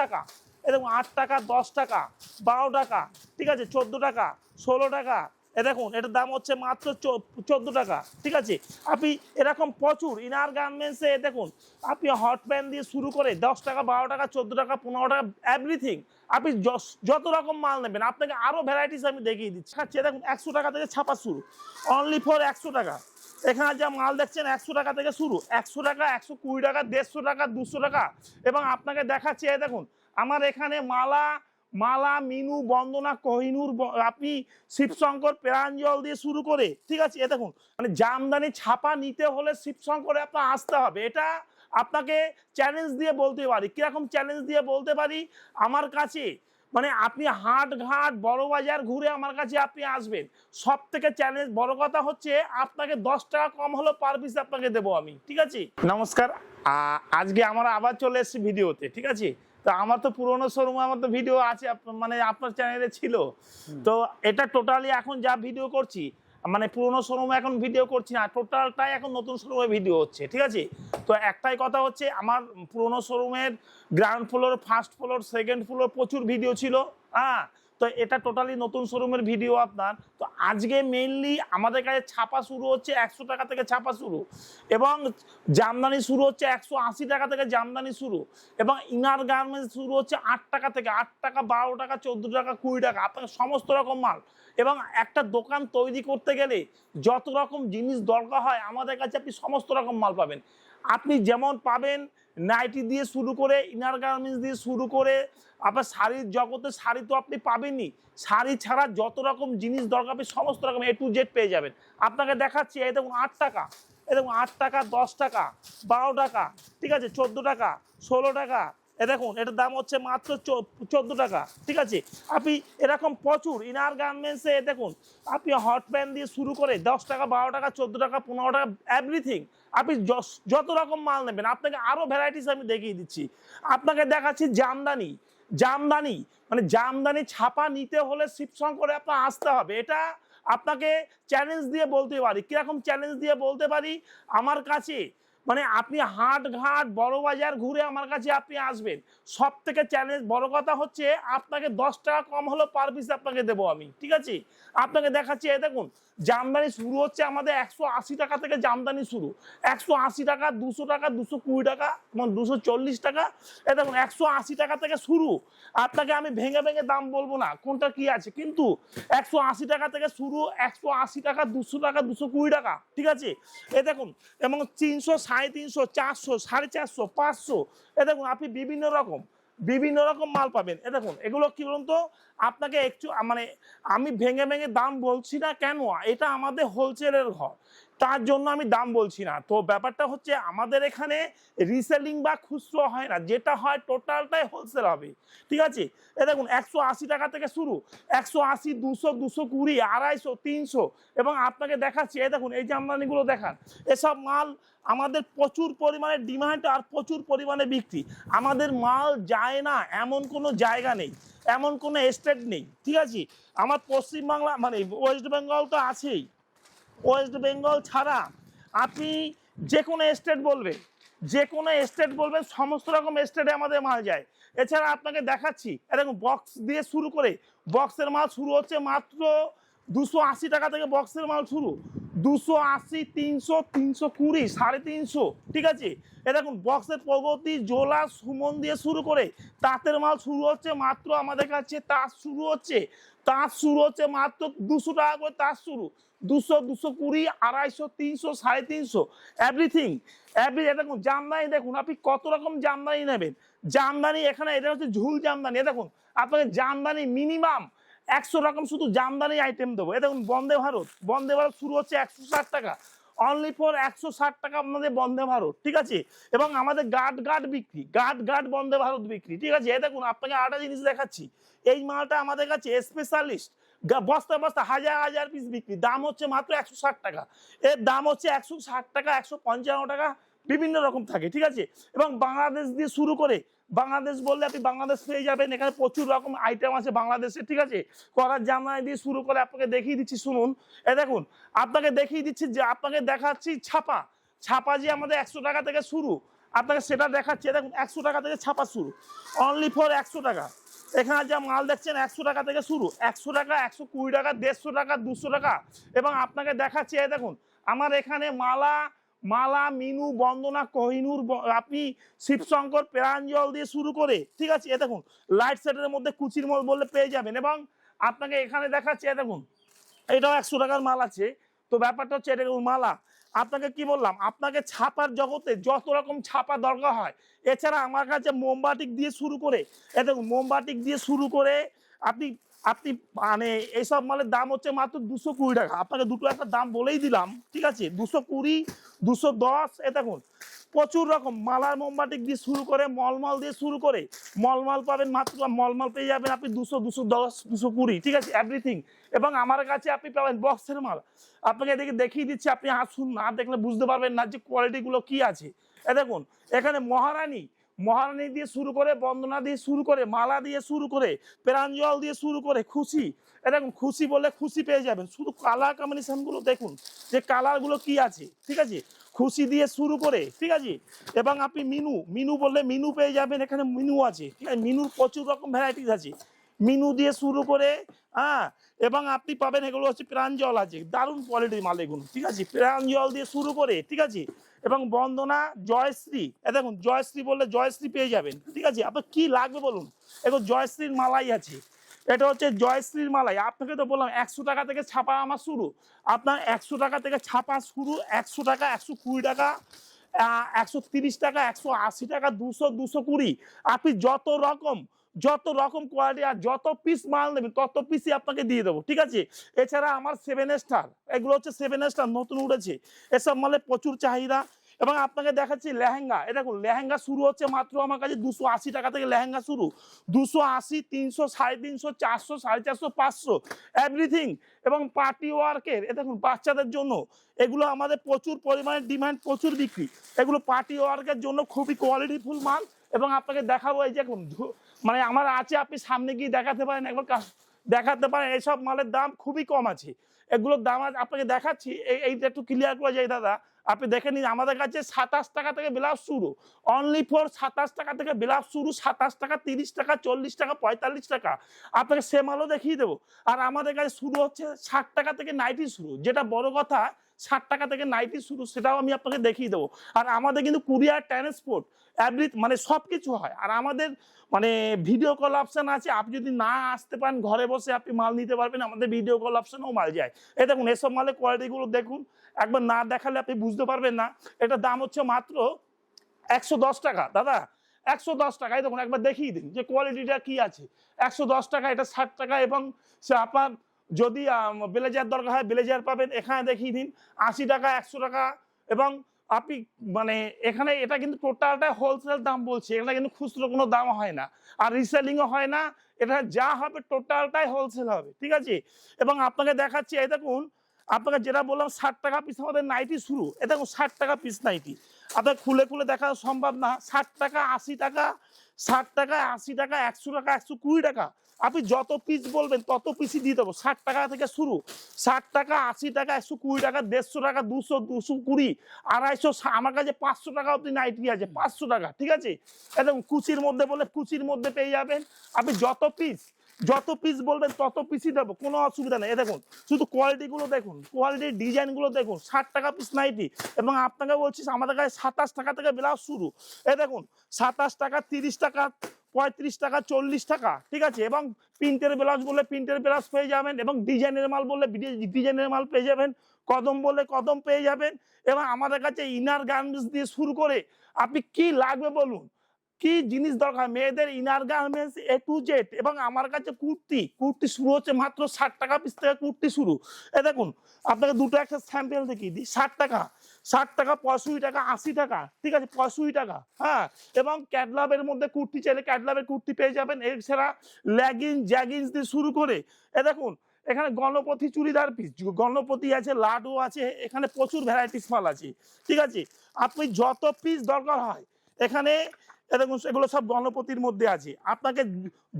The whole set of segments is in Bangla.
টাকা, এরকম আট টাকা, দশ টাকা, বারো টাকা, ঠিক আছে, চোদ্দ টাকা, ষোলো টাকা, এ দেখুন, এটার দাম হচ্ছে মাত্র চোদ্দ টাকা, ঠিক আছে? আপনি এরকম প্রচুর ইনার গার্মেন্টসে দেখুন, আপনি হট প্যান্ট দিয়ে শুরু করে দশ টাকা, বারো টাকা, চোদ্দ টাকা, পনেরো টাকা এভরিথিং আপনি যত রকম মাল নেবেন, আপনাকে আরও ভ্যারাইটিস আমি দেখিয়ে দিচ্ছি। দেখুন, একশো টাকা থেকে ছাপা শুরু অনলি ফর একশো টাকা। এখানে যা মাল দেখছেন একশো টাকা থেকে শুরু। একশো টাকা, একশো কুড়ি টাকা, দেড়শো টাকা, দুশো টাকা। এবং আপনাকে দেখাচ্ছি, এই দেখুন, আমার এখানে মালা মালা, মিনু, বন্দনা, কোহিনুর আপনি শিবশঙ্কর, প্রাঞ্জল দিয়ে শুরু করে, ঠিক আছে? এ দেখুন মানে জামদানি ছাপা নিতে হলে শিবশঙ্করে আপনার আসতে হবে। এটা আপনাকে চ্যালেঞ্জ দিয়ে বলতে পারি। কীরকম চ্যালেঞ্জ দিয়ে বলতে পারি? আমার কাছে মানে আপনি হাটঘাট বড় বাজার ঘুরে আমার কাছে আপনি আসবেন। সব থেকে চ্যালেঞ্জ বড় কথা হচ্ছে আপনাকে দশ টাকা কম হলো পার পিস আপনাকে দেবো আমি ঠিক আছে? নমস্কার আজকে আমার আবার চলে এসেছি ভিডিওতে ঠিক আছে? তো আমার তো পুরোনো শোরুমে আমার তো ভিডিও আছে মানে আপনার চ্যানেলে ছিল। তো এটা টোটালি এখন যা ভিডিও করছি মানে পুরোনো শোরুমে এখন ভিডিও করছি না টোটালটাই এখন নতুন শোরুমে ভিডিও হচ্ছে, ঠিক আছে? তো একটাই কথা হচ্ছে, আমার পুরোনো শোরুমের ground floor first floor second floor প্রচুর ভিডিও ছিল। হ্যাঁ তো এটা টোটালি নতুন শোরুমের ভিডিও আপনার। তো আজকে মেইনলি আমাদের কাছে ছাপা শুরু হচ্ছে একশো টাকা থেকে ছাপা শুরু। এবং জামদানি শুরু হচ্ছে একশো আশি টাকা থেকে জামদানি শুরু। এবং ইনার গার্মেন্টস শুরু হচ্ছে আট টাকা থেকে, আট টাকা, বারো টাকা, চোদ্দ টাকা, কুড়ি টাকা আপনার সমস্ত রকম মাল। এবং একটা দোকান তৈরি করতে গেলে যত রকম জিনিস দরকার হয়, আমাদের কাছে আপনি সমস্ত রকম মাল পাবেন। আপনি যেমন পাবেন নাইটি দিয়ে শুরু করে ইনার গার্মেন্টস দিয়ে শুরু করে, আপনার শাড়ির জগতে শাড়ি তো আপনি পাবেনই। শাড়ি ছাড়া যত রকম জিনিস দরকার আপনি সমস্ত রকম এ টু জেড পেয়ে যাবেন। আপনাকে দেখাচ্ছি, এই দেখুন আট টাকা দেখুন আট টাকা, দশ টাকা, বারো টাকা, ঠিক আছে, চোদ্দ টাকা, ষোলো টাকা এ দেখুন, এটার দাম হচ্ছে মাত্র চোদ্দ টাকা, ঠিক আছে? আপনি এরকম প্রচুর ইনার গার্মেন্টসে দেখুন, আপনি হট প্যান্ট দিয়ে শুরু করে দশ টাকা, বারো টাকা, চোদ্দ টাকা, পনেরো টাকা এভরিথিং আপনি যত রকম মাল নেবেন, আপনাকে আরও ভ্যারাইটিস আমি দেখিয়ে দিচ্ছি। আপনাকে দেখাচ্ছি জামদানি জামদানি মানে জামদানি ছাপা নিতে হলে শিবশঙ্করে আপনার আসতে হবে। এটা আপনাকে চ্যালেঞ্জ দিয়ে বলতে পারি। কীরকম চ্যালেঞ্জ দিয়ে বলতে পারি? আমার কাছে মানে আপনি হাট ঘাট বড় বাজার ঘুরে আমার কাছে আপনি আসবেন। সব থেকে চ্যালেঞ্জ বড় কথা হচ্ছে আপনাকে দশ টাকা কম হলো পার পিস আপনাকে দেবো আমি, ঠিক আছে? আপনাকে দেখাচ্ছি, এই দেখুন, জামদানি শুরু হচ্ছে আমাদের একশো আশি টাকা থেকে জামদানি শুরু। একশো আশি টাকা, দুশো টাকা, দুশো কুড়ি টাকা দুশো চল্লিশ টাকা এ দেখুন, একশো আশি টাকা থেকে শুরু। আপনাকে আমি ভেঙে ভেঙে দাম বলব না, কোনটা কি আছে? কিন্তু একশো আশি টাকা থেকে শুরু, একশো আশি টাকা, দুশো টাকা, দুশো কুড়ি টাকা, ঠিক আছে? এ দেখুন, এবং তিনশো সাড়ে তিনশো, চারশো, সাড়ে চারশো, পাঁচশো। এ দেখুন, আপনি বিভিন্ন রকম বিভিন্ন রকম মাল পাবেন। এ দেখুন, এগুলো কী বলুন তো? আপনাকে একটু মানে আমি ভেঙে ভেঙে দাম বলছি না কেন? এটা আমাদের হোলসেলের ঘর। তার জন্য আমি দাম বলছি না। তো ব্যাপারটা হচ্ছে আমাদের এখানে রিসেলিং বা খুচরো হয় না, যেটা হয় টোটালটাই হোলসেল হবে। ঠিক আছে? এ দেখুন, একশো আশি টাকা থেকে শুরু। একশো আশি, দুশো দুশো কুড়ি, আড়াইশো, তিনশো এবং আপনাকে দেখাচ্ছি এই দেখুন, এই জামদানিগুলো দেখান, এসব মাল আমাদের প্রচুর পরিমাণে ডিমান্ড আর প্রচুর পরিমাণে বিক্রি। আমাদের মাল যায় না, এমন কোনো জায়গা নেই, এমন কোনো স্টেট নেই। ঠিক আছে? আমার পশ্চিমবাংলা মানে ওয়েস্ট বেঙ্গল তো আছেই। ওয়েস্ট বেঙ্গল ছাড়া আপনি যে কোনো স্টেট বলবেন যে কোনো স্টেট বলবেন সমস্ত রকম স্টেটে আমাদের মাল যায়। এছাড়া আপনাকে দেখাচ্ছি এরকম বক্স দিয়ে শুরু করে বক্সের মাল শুরু হচ্ছে মাত্র দুশো আশি টাকা থেকে বক্সের মাল শুরু। দুশো আশি, তিনশো তিনশো কুড়ি, সাড়ে তিনশো, ঠিক আছে? এ দেখুন বক্সের প্রগতি, জোলা, সুমন দিয়ে শুরু করে তাঁতের মাল শুরু হচ্ছে মাত্র আমাদের কাছে, তাঁত শুরু হচ্ছে, তাঁত শুরু হচ্ছে মাত্র দুশো টাকা করে তাঁত শুরু। দুশো দুশো কুড়ি, আড়াইশো, তিনশো, সাড়ে তিনশো এভরিথিং এভরি দেখুন, জামদানি দেখুন, আপনি কত রকম জামদানি নেবেন? জামদানি এখানে, এটা হচ্ছে ঝুল জামদানি দেখুন, আপনাকে জামদানি মিনিমাম একশো রকম শুধু জামদানি আইটেম দেবো। এ দেখুন, বন্দে ভারত। বন্দে ভারত শুরু হচ্ছে একশো ষাট টাকা। অনলি ফর একশো ষাট টাকা আপনাদের বন্দে ভারত, ঠিক আছে? এবং আমাদের গার্ড গার্ড বিক্রি গার্ড গার্ড বন্দে ভারত বিক্রি, ঠিক আছে? এ দেখুন, আপনাকে আরেকটা জিনিস দেখাচ্ছি। এই মালটা আমাদের কাছে স্পেশালিস্ট বস্তা বস্তা, হাজার হাজার পিস বিক্রি। দাম হচ্ছে মাত্র একশো ষাট টাকা। এর দাম হচ্ছে একশো ষাট টাকা, একশো পঞ্চান্ন টাকা, বিভিন্ন রকম থাকে, ঠিক আছে? এবং বাংলাদেশ দিয়ে শুরু করে বাংলাদেশ বললে আপনি বাংলাদেশ পেয়ে যাবেন, এখানে প্রচুর রকম আইটেম আছে বাংলাদেশে, ঠিক আছে? করার জামদানি দিয়ে শুরু করে আপনাকে দেখিয়ে দিচ্ছি, শুনুন। এ দেখুন, আপনাকে দেখিয়ে দিচ্ছি যে আপনাকে দেখাচ্ছি ছাপা। ছাপা যে আমাদের একশো টাকা থেকে শুরু, আপনাকে সেটা দেখাচ্ছি। দেখুন, একশো টাকা থেকে ছাপা শুরু। অনলি ফর একশো টাকা। এখানে যা মাল দেখছেন, একশো টাকা থেকে শুরু। একশো টাকা, একশো কুড়ি টাকা, দেড়শো টাকা, দুশো টাকা। এবং আপনাকে দেখাচ্ছি এই দেখুন, আমার এখানে মালা মালা, মিনু, বন্দনা, কোহিনুর আপনি শিবশঙ্কর, প্রাঞ্জল দিয়ে শুরু করে, ঠিক আছে? এ দেখুন লাইট সেটের মধ্যে কুচির মল বললে পেয়ে যাবেন এবং আপনাকে এখানে দেখাচ্ছে, এ দেখুন, এটাও একশো টাকার মাল আছে। তো ব্যাপারটা হচ্ছে, এটা মালা। আপনাকে কি বললাম? আপনাকে ছাপার জগতে যত রকম ছাপা দরকার হয়, এছাড়া আমার কাছে মোমবাটিক দিয়ে শুরু করে, এ দেখুন মোমবাটিক দিয়ে শুরু করে আপনি আপনি মানে এইসব মালের দাম হচ্ছে মাত্র দুশো কুড়ি টাকা। আপনাকে দুটো একটা দাম বলেই দিলাম, ঠিক আছে? দুশো কুড়ি, দুশো দশ, এ দেখুন, প্রচুর রকম মালার মোমবাটিক দিয়ে শুরু করে, মলমল দিয়ে শুরু করে, মলমল পাবেন মাত্র, মলমল পেয়ে যাবেন আপনি দুশো দুশো দশ, দুশো কুড়ি, ঠিক আছে? এভরিথিং এবং আমার কাছে আপনি পাবেন বক্সের মাল। আপনাকে এদিকে দেখিয়ে দিচ্ছি, আপনি আসুন, না দেখলে বুঝতে পারবেন না যে কোয়ালিটিগুলো কি আছে। এ দেখুন, এখানে মহারানী মহারানী দিয়ে শুরু করে, বন্দনা দিয়ে শুরু করে, মালা দিয়ে শুরু করে প্রাঞ্জল দিয়ে শুরু করে, খুশি। এরকম খুশি বলে খুশি পেয়ে যাবেন। শুধু কালার কম্বিনেশনগুলো দেখুন, যে কালারগুলো কি আছে, ঠিক আছে? খুশি দিয়ে শুরু করে, ঠিক আছে? এবং আপনি মিনু মিনু বললে মিনু পেয়ে যাবেন, এখানে মিনু আছে, ঠিক আছে? মিনুর প্রচুর রকম ভ্যারাইটিস আছে। মিনু দিয়ে শুরু করে হ্যাঁ? এবং আপনি পাবেন এগুলো হচ্ছে প্রাঞ্জল আছে। দারুণ কোয়ালিটির মাল এগুলো, ঠিক আছে? প্রাঞ্জল দিয়ে শুরু করে, ঠিক আছে? এবং বন্দনা, জয়শ্রী, এ দেখুন, জয়শ্রী বললে জয়শ্রী পেয়ে যাবেন, ঠিক আছে? আপনার কি লাগবে বলুন? এখন জয়শ্রীর মালাই আছে। এটা হচ্ছে জয়শ্রীর মালাই। আপনাকে তো বললাম, একশো টাকা থেকে ছাপা আমার শুরু। আপনার একশো টাকা থেকে ছাপা শুরু, একশো টাকা, একশো কুড়ি টাকা একশো তিরিশ টাকা, একশো আশি টাকা, দুশো দুশো কুড়ি। আপনি যত রকম যত রকম কোয়ালিটি আর যত পিস মাল নেবেন, তত পিসই আপনাকে দিয়ে দেবো, ঠিক আছে? এছাড়া আমার সেভেন স্টার এগুলো হচ্ছে সেভেন স্টার নতুন উঠেছে। এসব মালে প্রচুর চাহিদা এবং আপনাকে দেখাচ্ছি লেহেঙ্গা। এটা লেহেঙ্গা শুরু হচ্ছে মাত্র আমার কাছে দুশো আশি টাকা থেকে লেহেঙ্গা শুরু। দুশো আশি, তিনশো, সাড়ে তিনশো, চারশো, সাড়ে চারশো, পাঁচশো এভরিথিং এবং পার্টি ওয়ার্কের এ দেখুন, বাচ্চাদের জন্য এগুলো আমাদের প্রচুর পরিমাণে ডিমান্ড প্রচুর বিক্রি। এগুলো পার্টি ওয়ার্কের জন্য খুবই কোয়ালিটিফুল মাল এবং আপনাকে দেখাবো এই যে এখন মানে আমার আছে, আপনি সামনে গিয়ে দেখাতে পারেন কাস- দেখাতে পারেন, এইসব মালের দাম খুবই কম আছে। এগুলোর দাম আপনাকে দেখাচ্ছি এই- এইটা একটু ক্লিয়ার করা যায় দাদা। আপনি দেখে নিন আমাদের কাছে সাতাশ টাকা থেকে ব্লাউজ শুরু। অনলি ফর সাতাশ টাকা থেকে ব্লাউজ শুরু, সাতাশ টাকা, তিরিশ টাকা, চল্লিশ টাকা, পঁয়তাল্লিশ টাকা। আপনাকে সে মালও দেখিয়ে দেবো। আর আমাদের কাছে শুরু হচ্ছে ষাট টাকা থেকে নাইটি শুরু। যেটা বড় কথা, ষাট টাকা থেকে নাইটি শুরু, সেটাও আমি আপনাকে দেখিয়ে দেবো। আর আমাদের কিন্তু কুরিয়ার ট্রান্সপোর্ট এভরি মানে সব কিছু হয়। আর আমাদের মানে ভিডিও কল অপশন আছে। আপনি যদি না আসতে পারেন, ঘরে বসে আপনি মাল নিতে পারবেন। আমাদের ভিডিও কল অপশনেও মাল যায়। এই দেখুন, এসব মালের কোয়ালিটিগুলো দেখুন। একবার না দেখালে আপনি বুঝতে পারবেন না। এটার দাম হচ্ছে মাত্র একশো দশ টাকা। দাদা, একশো দশ টাকা। এই দেখুন, একবার দেখিয়ে দিন যে কোয়ালিটিটা কি আছে। একশো দশ টাকা, এটা ষাট টাকা এবং সে আপনার যদি ব্লেজার দরকার হয় ব্লেজার পাবেন। এখানে দেখিয়ে দিন, আশি টাকা, একশো টাকা এবং আপনি মানে এখানে এটা কিন্তু টোটালটাই হোলসেল দাম বলছে। এটা কিন্তু খুচরো কোনো দাম হয় না। আর রিসেলিংও হয় না। এটা যা হবে টোটালটাই হোলসেল হবে। ঠিক আছে? এবং আপনাকে দেখাচ্ছি, এই দেখুন আপনাকে যেটা বললাম, ষাট টাকা পিস আমাদের নাইটি শুরু। এ দেখুন, ষাট টাকা পিস নাইটি আপনার খুলে খুলে দেখা সম্ভব না। ষাট টাকা, আশি টাকা, ষাট টাকা, আশি টাকা, একশো টাকা, একশো কুড়ি টাকা। আপনি যত পিস বলবেন, তত পিসই দিয়ে দেবো। ষাট টাকা থেকে শুরু। ষাট টাকা, আশি টাকা, একশো কুড়ি টাকা, দেড়শো টাকা, দুশো দুশো কুড়ি, আড়াইশো আমার কাছে পাঁচশো টাকা অব্দি নাইটি আছে, পাঁচশো টাকা, ঠিক আছে? একদম কুচির মধ্যে বলে কুচির মধ্যে পেয়ে যাবেন। আপনি যত পিস যত পিস বলবেন, তত পিসই দেবো। কোনো অসুবিধা নেই। দেখুন, শুধু কোয়ালিটিগুলো দেখুন কোয়ালিটির ডিজাইনগুলো দেখুন, ষাট টাকা পিস নাইটি এবং আপনাকে বলছি, আমাদের কাছে সাতাশ টাকা থেকে ব্লাউজ শুরু। এ দেখুন, সাতাশ টাকা, তিরিশ টাকা, পঁয়ত্রিশ টাকা, চল্লিশ টাকা, ঠিক আছে? এবং প্রিন্টের ব্লাউজ বললে প্রিন্টের ব্লাউজ পেয়ে যাবেন, এবং ডিজাইনের মাল বললে ডিজাইনের মাল পেয়ে যাবেন, কদম বললে কদম পেয়ে যাবেন, এবং আমাদের কাছে ইনার গার্মেন্টস দিয়ে শুরু করে আপনি কি লাগবে বলুন? কি জিনিস দরকার? মেয়েদের inner garments A to Z এবং আমার কাছে কুর্তি। কুর্তি শুরু হচ্ছে মাত্র ষাট টাকা পিস থেকে কুর্তি শুরু। এ দেখুন, আপনাকে দুটো একটা স্যাম্পেল দিই। ষাট টাকা। ষাট টাকা, পঁয়ষট্টি টাকা, আশি টাকা। ঠিক আছে? পঁয়ষট্টি টাকা। হ্যাঁ? এবং ক্যাটলাবের মধ্যে কুর্তি চাইলে ক্যাটলাবের কুর্তি পেয়ে যাবেন। এছাড়া ল্যাগিন জ্যাগিন্স দিয়ে শুরু করে। এ দেখুন, এখানে গণপতি চুড়িদার পিস গণপতি আছে, লাডু আছে, এখানে প্রচুর ভ্যারাইটিস মাল আছে। ঠিক আছে? আপনি যত পিস দরকার হয়, এখানে দেখুন, এগুলো সব গণপতির মধ্যে আছে। আপনাকে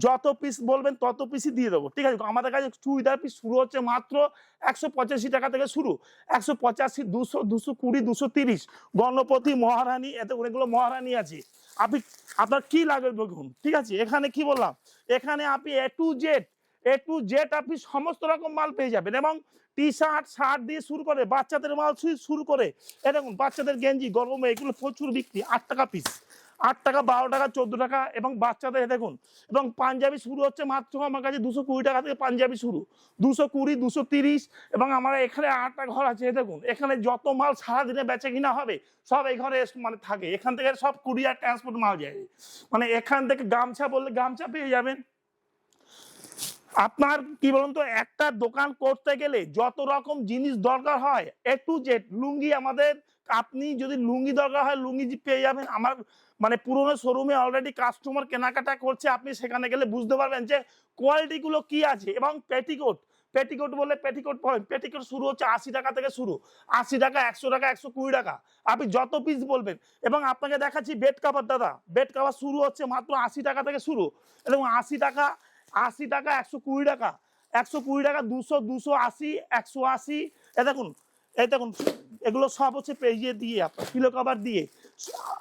যত পিস বলবেন, তত পিসই দিয়ে দেবো, ঠিক আছে? আমাদের কাছে চুড়িদার পিস শুরু হচ্ছে মাত্র একশো পঁচাশি টাকা থেকে শুরু। একশো পঁচাশি, দুশো দুশো কুড়ি, দুশো তিরিশ। গণপতি, মহারানী এত এগুলো মহারানী আছে। আপনি, আপনার কি লাগবে দেখুন ঠিক আছে? এখানে কি বললাম? এখানে আপনি A to Z A to Z আপনি সমস্ত রকম মাল পেয়ে যাবেন এবং টি শার্ট শার্ট দিয়ে শুরু করে, বাচ্চাদের মাল শুরু করে, এ দেখুন, বাচ্চাদের গেঞ্জি গরমে এগুলো প্রচুর বিক্রি, আট টাকা পিস আট টাকা, বারো টাকা, চোদ্দ টাকা এবং বাচ্চাদের দেখুন, এবং পাঞ্জাবি শুরু হচ্ছে মাত্র আমার কাছে দুশো কুড়ি টাকা থেকে পাঞ্জাবি শুরু। দুশো কুড়ি, দুশো তিরিশ এবং আমার এখানে আটটা ঘর আছে দেখুন, এখানে যত মাল সারাদিনে বেচে কিনা হবে, সব এই ঘরে মানে থাকে। এখান থেকে সব কুরিয়ার ট্রান্সপোর্ট মাল যায়। মানে এখান থেকে গামছা বললে গামছা পেয়ে যাবেন। আপনার কি বলুন তো, একটা দোকান করতে গেলে যত রকম জিনিস দরকার হয় এ টু জেড লুঙ্গি আমাদের আপনি যদি লুঙ্গি দরকার হয়, লুঙ্গি পেয়ে যাবেন। আমার মানে পুরোনো শোরুমে অলরেডি কাস্টমার কেনাকাটা করছে, আপনি সেখানে গেলে বুঝতে পারবেন যে কোয়ালিটিগুলো কি আছে এবং পেটিকোট পেটিকোট বলে পেটিকোট পাবেন পেটিকোট শুরু হচ্ছে আশি টাকা থেকে শুরু। আশি টাকা, একশো টাকা, একশো কুড়ি টাকা। আপনি যত পিস বলবেন। এবং আপনাকে দেখাচ্ছি বেড কাভার দাদা। বেড কাভার শুরু হচ্ছে মাত্র আশি টাকা থেকে শুরু। এবং আশি টাকা আশি টাকা, একশো কুড়ি টাকা। একশো কুড়ি টাকা, দুশো দুশো আশি, একশো আশি। এ দেখুন এই দেখুন, এগুলো সব হচ্ছে পেজিয়ে দিয়ে আপনার কিলো কাবার দিয়ে,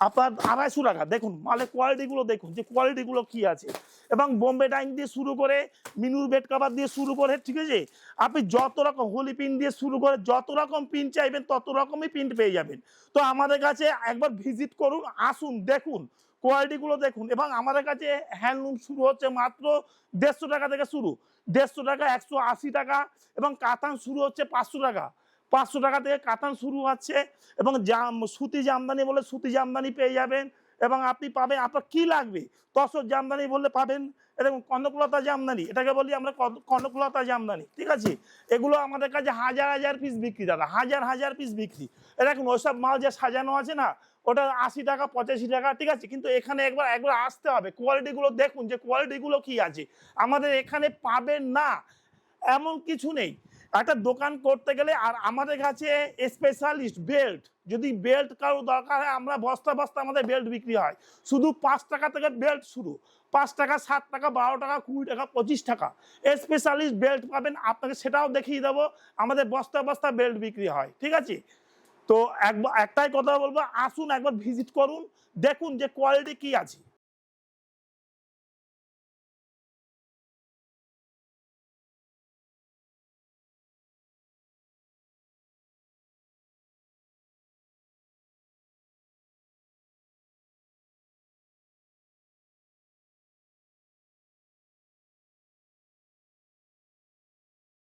আপনার আড়াইশো টাকা। দেখুন, মালের কোয়ালিটিগুলো দেখুন, যে কোয়ালিটিগুলো কি আছে। এবং বোম্বে ডাইং দিয়ে শুরু করে মিনুর বেড কাভার দিয়ে শুরু করে, ঠিক আছে? আপনি যত রকম হোলি পিন দিয়ে শুরু করে, যত রকম পিন চাইবেন, তত রকমই প্রিন্ট পেয়ে যাবেন। তো আমাদের কাছে একবার ভিজিট করুন, আসুন, দেখুন কোয়ালিটিগুলো দেখুন। এবং আমাদের কাছে হ্যান্ডলুম শুরু হচ্ছে মাত্র দেড়শো টাকা থেকে শুরু। দেড়শো টাকা, একশো আশি টাকা, এবং কাতান শুরু হচ্ছে পাঁচশো টাকা। পাঁচশো টাকা থেকে কাতান শুরু হচ্ছে এবং জাম, সুতি জামদানি বলে সুতি জামদানি পেয়ে যাবেন এবং আপনি পাবেন, আপনার কি লাগবে? তসর জামদানি বললে পাবেন এবং কনকলতা জামদানি, এটাকে বলি আমরা কন- কনকলতা জামদানি, ঠিক আছে? এগুলো আমাদের কাছে হাজার হাজার পিস বিক্রি, দাদা, হাজার হাজার পিস বিক্রি। এ দেখুন, ওইসব মাল যে সাজানো আছে না, ওটা আশি টাকা, পঁচাশি টাকা, ঠিক আছে? কিন্তু এখানে একবার একবার আসতে হবে কোয়ালিটিগুলো দেখুন যে কোয়ালিটিগুলো কি আছে। আমাদের এখানে পাবেন না, এমন কিছু নেই। একটা দোকান করতে গেলে আর আমাদের কাছে স্পেশালিস্ট বেল্ট যদি বেল্ট কারও দরকার হয়, আমরা বস্তা বস্তা আমাদের বেল্ট বিক্রি হয়। শুধু পাঁচ টাকা থেকে বেল্ট শুরু। পাঁচ টাকা, সাত টাকা, বারো টাকা, কুড়ি টাকা, পঁচিশ টাকা। স্পেশালিস্ট বেল্ট পাবেন, আপনাকে সেটাও দেখিয়ে দেবো, আমাদের বস্তা বস্তা বেল্ট বিক্রি হয়। ঠিক আছে? তো একবার একটাই কথা বলব, আসুন একবার ভিজিট করুন, দেখুন যে কোয়ালিটি কি আছে।